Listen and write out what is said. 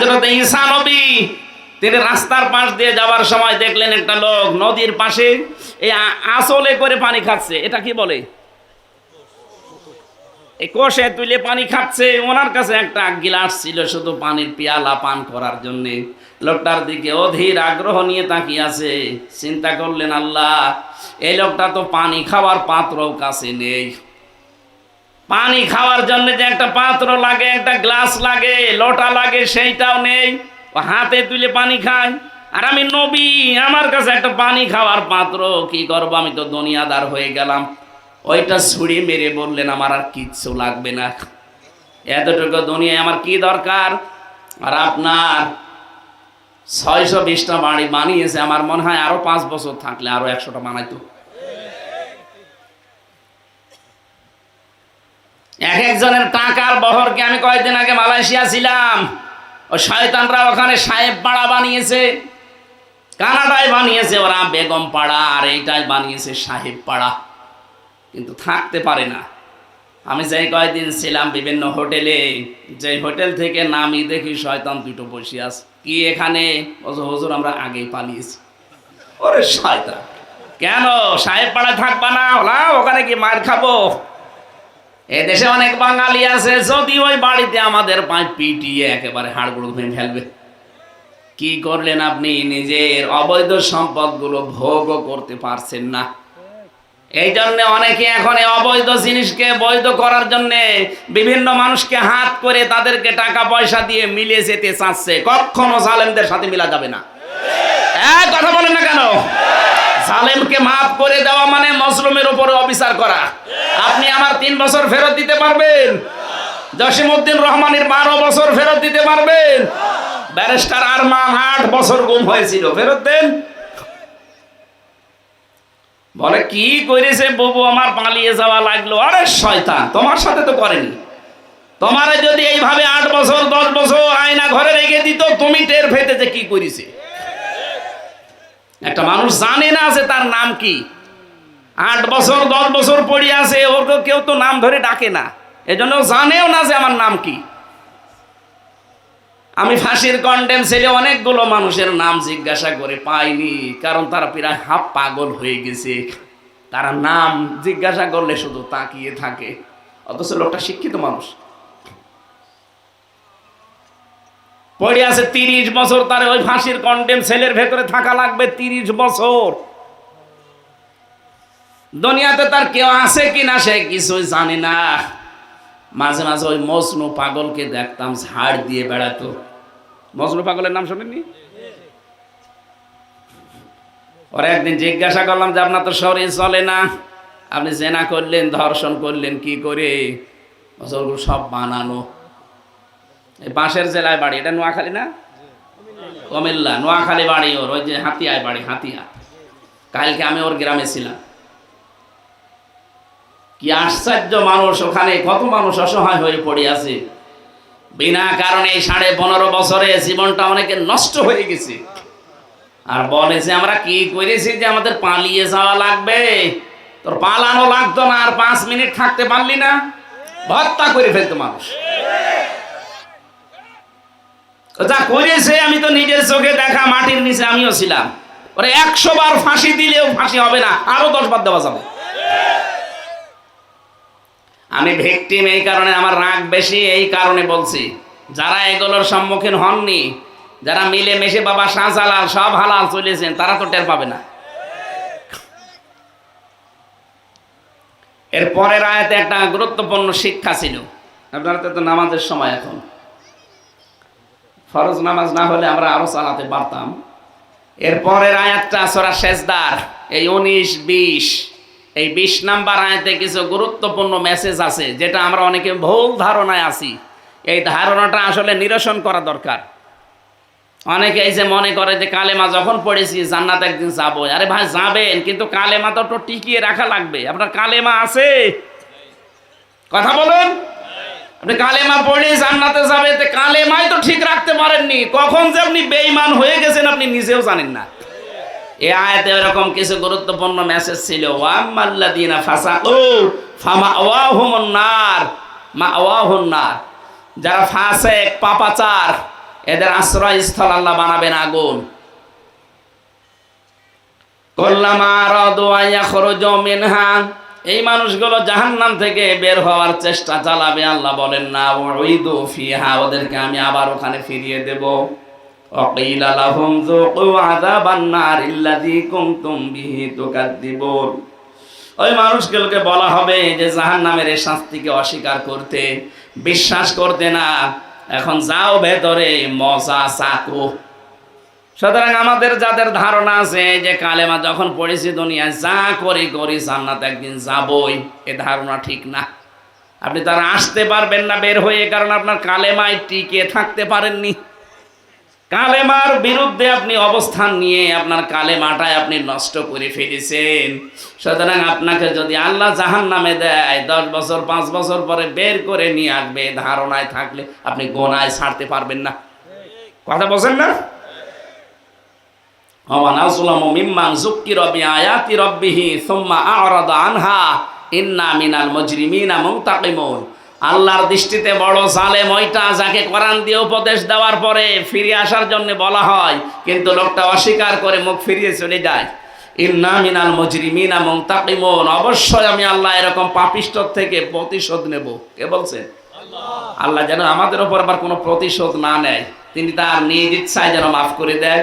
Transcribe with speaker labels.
Speaker 1: হাজরত ঈসা নবী, তিনি রাস্তার পাশ দিয়ে যাওয়ার সময় দেখলেন একটা লোক নদীর পাশে এই আসলে করে পানি খাচ্ছে। এটা কি বলে? কষে তুলে পানি খাচ্ছে। ওনার কাছে একটা গিলাস ছিল শুধু পানির পেয়ালা পান করার জন্য। লোকটার দিকে অধীর আগ্রহ নিয়ে তাকিয়ে আছে। চিন্তা করলেন, আল্লাহ, এই লোকটা তো পানি খাওয়ার পাত্রও কাছে নেই। পানি খাওয়ার জন্য যে একটা পাত্র লাগে, একটা গ্লাস লাগে, লোটা লাগে, সেইটাও নেই। হাতে তুলে পানি খায়। আর আমি নবী, আমার কাছে একটা পানি খাওয়ার পাত্র, কি করব? আমি তো দুনিয়াদার হয়ে গেলাম। ওইটা ছুরি মেরে বললেন, আমার আর কিচ্ছু লাগবে না। এতটুকু দুনিয়ায় আমার কি দরকার? আর আপনার ছয়শো বিশটা বাড়ি বানিয়েছে, আমার মনে হয় আরও পাঁচ বছর থাকলে আরও একশোটা বানাইতো। এক একজনের টাকার বহরকে আমি কয়েকদিন আগে মালয়েশিয়া ছিলাম। ও শয়তানরা ওখানে সাহেব পাড়া বানিয়েছে, কানাডায় বানিয়েছে, ওরা বেগম পাড়া, আর এইটাই বানিয়েছে সাহেব পাড়া। কিন্তু থাকতে পারে না। আমি যেই কয়েকদিন ছিলাম বিভিন্ন হোটেলে যে হোটেল থেকে নামি দেখি শয়তান দুটো বসে আছে। কি এখানে? হুজুর, আমরা আগেই পালিয়েছি। ওরে শয়তান। কেন? সাহেব পাড়ায় থাকবা না? ওলা ওখানে কি মার খাব? এদেশে অনেক বাঙালি আছে, যদি ওই বাড়িতে আমাদের পাঁচ পিটিয়ে একেবারে হাড়গুড়ো ভেঙে ফেলবে। কি করলেন আপনি? নিজের অবৈধ সম্পদগুলো ভোগও করতে পারছেন না। এই জন্য অনেকে এখন অবৈধ জিনিসকে বৈধ করার জন্য বিভিন্ন মানুষকে হাত করে তাদেরকে টাকা পয়সা দিয়ে মিলে যেতে চাচ্ছে। কখনো জালেমদের সাথে মিলা যাবে না। এক কথা বলেন না কেন? জালেমকে মাফ করে দেওয়া মানে মজলুমের উপরে অবিচার করা। আপনি আমার তিন বছর ফেরত দিতে পারবেন। জসিমউদ্দিন রহমানের বারো বছর ফেরত দিতে পারবেন। ব্যারিস্টার আরমান আট বছর গুম হয়েছিল। ফেরত দেন। বলে, কি করেছে ববু, আমার পালিয়ে যাওয়া লাগল? আরে, শয়তান, তোমার সাথে তো করেনি। তোমারে যদি এইভাবে আট বছর, দশ বছর আয়না ঘরে রেখে দিত, তুমি টের ফেতে যে কি করেছে একটা মানুষ জানে না যে তার নাম কি। আট বছর, দশ বছর পড়ে আছে, ওর কেউ তো নাম ধরে ডাকে না। এজন্য জানেও না যে আমার নাম কি। আমি ফাঁসির কন্ডেম ছেলে অনেকগুলো মানুষের নাম জিজ্ঞাসা করে পাইনি, কারণ তারা প্রায় হাফ পাগল হয়ে গেছে। তারা নাম জিজ্ঞাসা করলে শুধু তাকিয়ে থাকে। অথচ লোকটা শিক্ষিত মানুষ। পড়ে আছে তিরিশ বছর, তার ওই ফাঁসির কন্ডেম সেলের ভেতরে থাকা লাগবে তিরিশ বছর। দুনিয়াতে তার কেউ আছে কি না সে কিছুই জানে না। মাঝে মাঝে ওই মজনু পাগলকে দেখতাম ঝাড় দিয়ে বেড়াতো। মজনু পাগলের নাম শোনেননি? ওরা একদিন জিজ্ঞাসা করলাম যে, আপনার তো শরীর চলে না। আপনি জেনা করলেন, ধর্ষণ করলেন, কি করে? সব বানানো। এই বাঁশের জেলায় বাড়ি, এটা নোয়াখালী না? কুমিল্লা। নোয়াখালী বাড়ি ওর, ওই যে হাতিয়ায় বাড়ি হাতিয়া কালকে আমি ওর গ্রামে ছিলাম। কি আশ্চর্য মানুষ ওখানে, কত মানুষ অসহায় হয়ে পড়ে আছে। বিনা কারণে সাড়ে পনেরো বছরে জীবনটা অনেকে নষ্ট হয়ে গেছে। আর বলে যে, আমরা কি করেছি যে আমাদের পালিয়ে যাওয়া লাগবে? তোর পালানো লাগতো না, আর পাঁচ মিনিট থাকতে পারলি না? হত্যা করে ফেলতো মানুষ। যা করেছে, আমি তো নিজের চোখে দেখা, মাটির নিচে আমিও ছিলাম। ওরে একশো বার ফাঁসি দিলেও ফাঁসি হবে না, আরও দশ বার দেওয়া যাবে। আমি ভিকটিম এই কারণে, আমার রাগ বেশি এই কারণে বলছি। যারা এগুলোর সম্মুখীন হননি, যারা মিলে মিশে বাবা শাহজালাল সব হালাল চলেছেন, তারা তো টের পাবে না। এর পরের আয়াতে একটা গুরুত্বপূর্ণ শিক্ষা ছিল। আপনারা তো নামাজের সময় এখন। ফরজ নামাজ না হলে আমরা আরও চালাতে পারতাম। এর পরের আয়াতটা সরা শেষদার এই উনিশ, বিশ। এই বিশ নাম্বার আয়াতে কিছু গুরুত্বপূর্ণ মেসেজ আছে, যেটা আমরা অনেকে ভুল ধারণায় আছি। এই ধারণাটা আসলে নিরসন করা দরকার। অনেকে এই যে মনে করে যে কালেমা যখন পড়েছি, জান্নাত একদিন যাব। আরে ভাই, যাবেন, কিন্তু কালেমা তো টিকিয়ে রাখা লাগবে। আপনার কালেমা আছে? কথা বলুন। আপনি কালেমা পড়ে জান্নাতে যাবে কালেমাই তো ঠিক রাখতে পারেননি। কখন যে আপনি বেঈমান হয়ে গেছেন, আপনি নিজেও জানেন না। এ আয়াতে এরকম কিছু গুরুত্বপূর্ণ মেসেজ ছিল ওয়াম্মাল্লাদিনা ফাসাকু ফামা ওয়াহুমুন নার মা ওয়াহুন নার যারা ফাসেক, পাপাচার, এদের আল্লাহ বানাবেন আগুন। এই মানুষগুলো জাহান্নাম থেকে বের হওয়ার চেষ্টা চালাবে, আল্লাহ বলেন, না ওদেরকে আমি আবার ওখানে ফিরিয়ে দেব। وقيل لهم ذوقوا عذاب النار الذي كنتم به تكذبون ওই মানুষগুলোকে বলা হবে যে জাহান্নামের এই শাস্তিকে অস্বীকার করতে বিশ্বাস করতে না এখন যাও ভেতরে মজা চাকু সুতরাং আমাদের যাদের ধারণা আছে যে কালেমা যখন পড়েছি দুনিয়ায় যা করি করি জান্নাত একদিন যাবই এ ধারণা ঠিক না আপনি তারা আসতে পারবেন না বের হয়ে কারণ আপনার কালেমায় টিকে থাকতে পারেননি কালেমার বিরুদ্ধে আপনি অবস্থান নিয়ে আপনার কালেমাটাই আপনি নষ্ট করে ফেলেছেন। সুতরাং আপনাকে যদি আল্লাহ জাহান নামে দেয়, দশ বছর, পাঁচ বছর পরে বের করে নিয়ে আসবে ধারণায় থাকলে আপনি গোনায় ছাড়তে পারবেন না। কথা বলছেন না? সুম্মা আ'রাদা আনহা, ইন্না মিনাল মুজরিমিনা মুনতাকিমুন। আল্লাহর দৃষ্টিতে বড় জালেম ওইটা যাকে কোরআন দিয়ে উপদেশ দেওয়ার পরে ফিরে আসার জন্য বলা হয় কিন্তু লোকটা অস্বীকার করে মুখ ফিরিয়ে চলে যায়। ইন্না মিনাল মুজরিমিনা মুনতাকিমুন। অবশ্যই আমি আল্লাহ এরকম পাপিষ্ঠ থেকে প্রতিশোধ নেব। কে বলছেন আল্লাহ যেন আমাদের ওপর আবার কোনো প্রতিশোধ না নেয়। তিনি তার নিজ ইচ্ছায় যেন মাফ করে দেয়।